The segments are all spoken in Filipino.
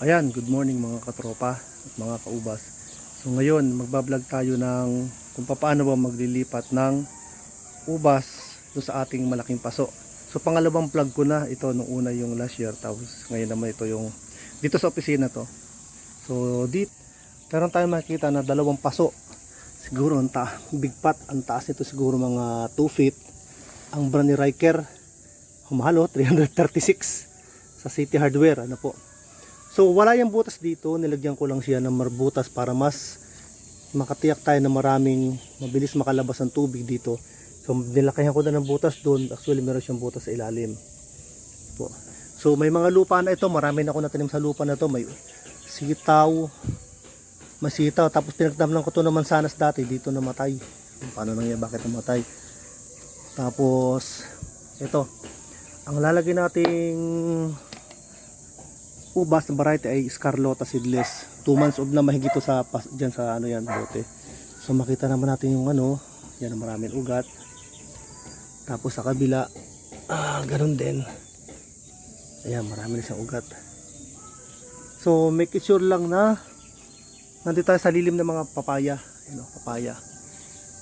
Ayan, good morning mga katropa at mga kaubas. So ngayon, magbablog tayo ng kung paano ba maglilipat ng ubas do sa ating malaking paso. So pangalawang vlog ko na ito nung una yung last year tapos ngayon naman ito yung dito sa opisina to. So dito meron tayong makikita na dalawang paso. Siguro ang ta big pot, ang taas nito siguro mga 2 feet. Ang brand ni Riker, humalo 336 sa City Hardware, ano po. So wala yung butas dito, nilagyan ko lang siya ng marbutas para mas makatiyak tayo na maraming mabilis makalabas ng tubig dito. So nilakihan ko na ng butas doon, actually meron siyang butas sa ilalim. So may mga lupa na ito, marami na ako natanim sa lupa na ito, may sitaw, masitaw, tapos pinagtamnan ko to naman sanas dati, dito namatay. Paano nangyay, bakit namatay? Tapos, ito, ang lalagay nating ubas na variety ay Scarlota seedless. 2 months old na mahigit sa pas, dyan sa ano yan bote. So makita naman natin yung ano, yan ang maraming ugat. Tapos sa kabila, ah, ganun din. Ayan, marami na siyang ugat. So make sure lang na nandito tayo sa lilim ng mga papaya. Ano, papaya.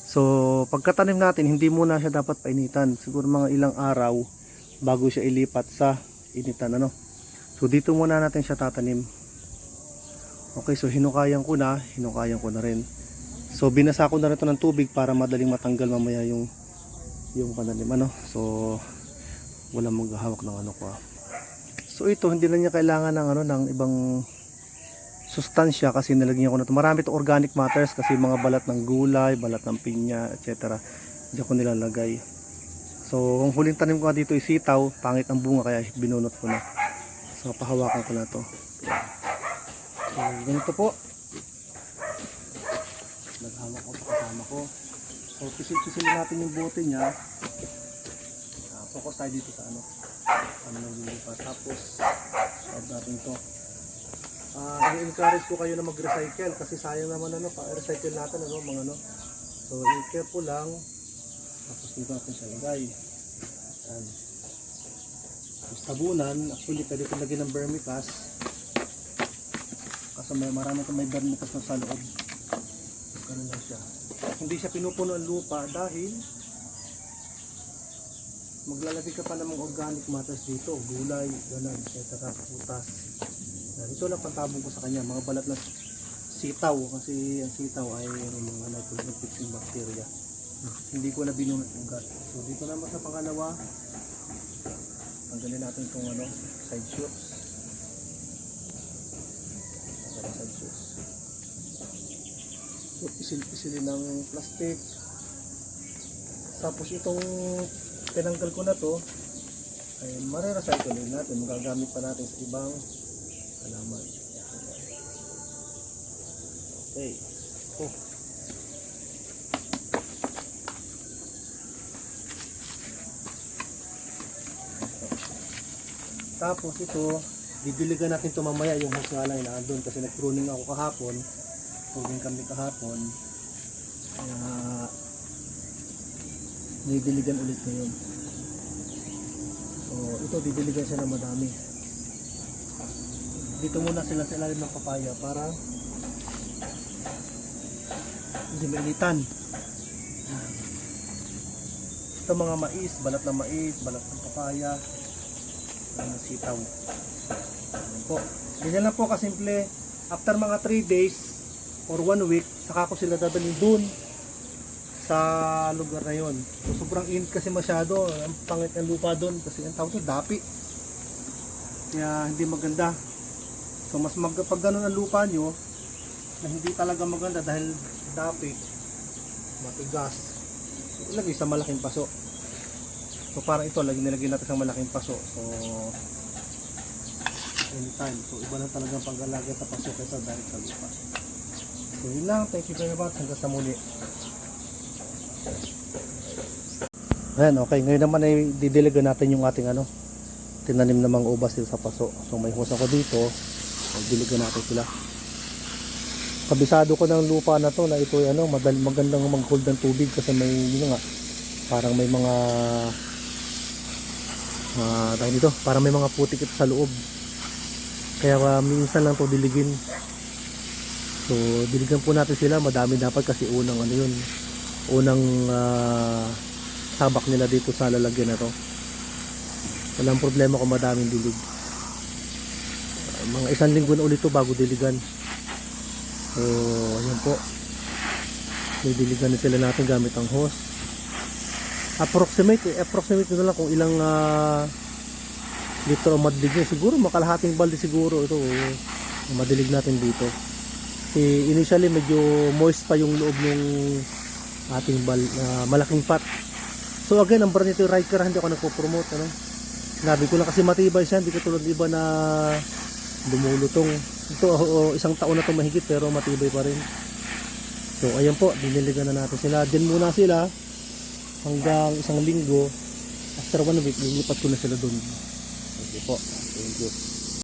So pagkatanim natin, hindi muna siya dapat painitan. Siguro mga ilang araw bago siya ilipat sa initan ano. So dito muna natin siya tatanim. Okay, so hinukayan ko na, hinukayan ko na rin. So binasa ko na rin ito ng tubig para madaling matanggal mamaya yung yung pananim ano. So wala maghahawak ng ano ko. ah. So ito hindi na niya kailangan ng ano ng ibang sustansya kasi nilagyan ko na ito. Marami ito organic matters kasi mga balat ng gulay, balat ng pinya, etc. Diyan ko nilalagay. So, ang huling tanim ko dito is sitaw, pangit ang bunga kaya binunot ko na. So, pahawakan ko na to. So, ganito po. Naghawak ko sa kasama ko. So, pisil-pisilin natin yung bote niya. Ah, focus tayo dito sa ano. Ano naglilipat. Tapos, add natin to. Ah, i-encourage ko kayo na mag-recycle kasi sayang naman ano, pa-recycle natin ano, mga ano. So, i-careful lang. Tapos dito natin siya lagay. Yan. Tabunan, actually pwede ko lagyan ng vermicast. Kasi may marami itong may vermicast na sa loob. Ganun lang siya. Hindi siya pinupuno ang lupa dahil maglalagay ka pa ng organic matters dito, gulay, ganun, etc. putas. Ito lang pantabong ko sa kanya, mga balat ng sitaw kasi ang sitaw ay ano, mga nitrogen fixing bacteria hindi ko na binunot yung gut. So dito naman sa pangalawa, tanggalin natin itong ano, side shoots. Tanggalin side shoots. So isil-isilin ng plastic. Tapos itong tinanggal ko na to, ay marirecycle natin. Magagamit pa natin sa ibang halaman. Okay. Oh. Tapos ito, didiligan natin ito mamaya yung hose nga lang kasi nag-pruning ako kahapon. Pruning kami kahapon. Kaya didiligan ulit ngayon. So ito didiligan siya ng madami. Dito muna sila sa ilalim ng papaya para hindi mainitan. Ito mga mais, balat ng mais, balat ng papaya, ng sitaw. Po. Ganyan lang po kasimple. After mga 3 days or 1 week, saka ko sila dadalhin dun sa lugar na yon. So, sobrang init kasi masyado. Ang pangit ng lupa dun kasi ang tawag ito, dapi. Kaya hindi maganda. So mas mag, pag ganun ang lupa nyo, na hindi talaga maganda dahil dapi, matigas. So, ilagay sa malaking paso. So parang ito, lagi nilagay natin sa malaking paso. So anytime. So iba na talagang pag-alaga sa paso kaysa direct sa lupa. So yun lang. Thank you very much. Hanggang sa muli. Ayan, okay. Ngayon naman ay didiligan natin yung ating ano, tinanim na mga ubas dito sa paso. So may hose ako dito. So, diligan natin sila. Kabisado ko ng lupa na to na ito ay ano, madal magandang mag-hold ng tubig kasi may yun nga, parang may mga ah dahil dito, parang may mga putik ito sa loob. Kaya uh, minsan lang to diligin. So, diligan po natin sila. Madami dapat kasi unang ano yun. Unang ah, sabak nila dito sa lalagyan na to. Walang problema kung madaming dilig. Ah, mga isang linggo na ulit to bago diligan. So, ayan po. May diligan na sila natin gamit ang hose. Approximate, eh, approximate ko na lang kung ilang ah, litro madilig niya. Siguro makalahating balde siguro ito. ang madilig natin dito. Kasi initially medyo moist pa yung loob ng ating bal, ah, malaking pot. So again, ang brand nito Riker, hindi ako nagpo-promote. Ano? Sinabi ko lang kasi matibay siya, hindi katulad ng iba na lumulutong. Ito, oh, oh, isang taon na itong mahigit pero matibay pa rin. So ayan po, diniligan na natin sila. Diyan muna sila hanggang isang linggo. After one week, lilipat ko na sila doon. Okay po. Thank you.